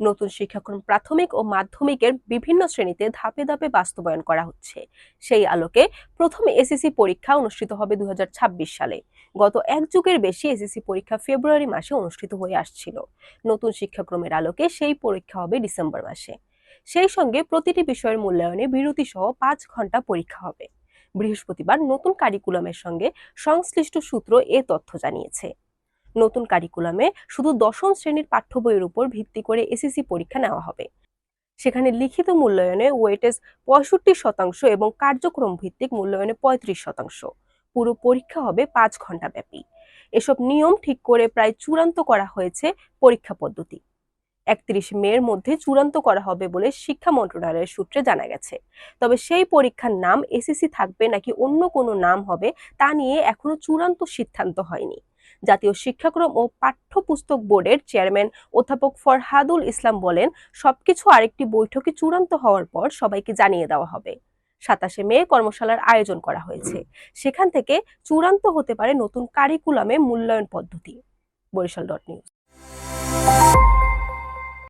নতুন শিক্ষাক্রম প্রাথমিক ও মাধ্যমিকের বিভিন্ন শ্রেণীতে ধাপে ধাপে বাস্তবায়ন করা হচ্ছে। সেই আলোকে প্রথম এসএসসি পরীক্ষা অনুষ্ঠিত হবে দুহাজার ছাব্বিশ সালে। গত এক যুগের বেশি এসএসসি পরীক্ষা ফেব্রুয়ারি মাসে অনুষ্ঠিত হয়ে আসছিল। নতুন শিক্ষাক্রমের আলোকে সেই পরীক্ষা হবে ডিসেম্বর মাসে। সেই সঙ্গে প্রতিটি বিষয়ের মূল্যায়নে বিরতি সহ পাঁচ ঘণ্টা পরীক্ষা হবে। বৃহস্পতিবার নতুন কারিকুলামের সঙ্গে সংশ্লিষ্ট সূত্র এ তথ্য জানিয়েছে। নতুন কারিকুলামে শুধু দশম শ্রেণির পাঠ্য বইয়ের উপর ভিত্তি করে এসএসসি পরীক্ষা নেওয়া হবে। সেখানে লিখিত মূল্যায়নে ওয়েটেজ পঁয়ষট্টি শতাংশ এবং কার্যক্রম ভিত্তিক মূল্যায়নে পঁয়ত্রিশ শতাংশ। পুরো পরীক্ষা হবে পাঁচ ঘণ্টা ব্যাপী। এসব নিয়ম ঠিক করে প্রায় চূড়ান্ত করা হয়েছে পরীক্ষা পদ্ধতি। একত্রিশ মের মধ্যে চূড়ান্ত করা হবে বলে শিক্ষা মন্ত্রণালয়ের সূত্রে জানা গেছে। তবে সেই পরীক্ষার নাম এসএসসি থাকবে নাকি অন্য কোনো নাম হবে তা নিয়ে এখনও চূড়ান্ত সিদ্ধান্ত হয়নি। জাতীয় শিক্ষাক্রম ও পাঠ্যপুস্তক বোর্ডের চেয়ারম্যান অধ্যাপক ফরহাদুল ইসলাম বলেন, সবকিছু আরেকটি বৈঠকে চূড়ান্ত হওয়ার পর সবাইকে জানিয়ে দেওয়া হবে। সাতাশে মে কর্মশালার আয়োজন করা হয়েছে। সেখান থেকে চূড়ান্ত হতে পারে নতুন কারিকুলামে মূল্যায়ন পদ্ধতি। Barishal dot news.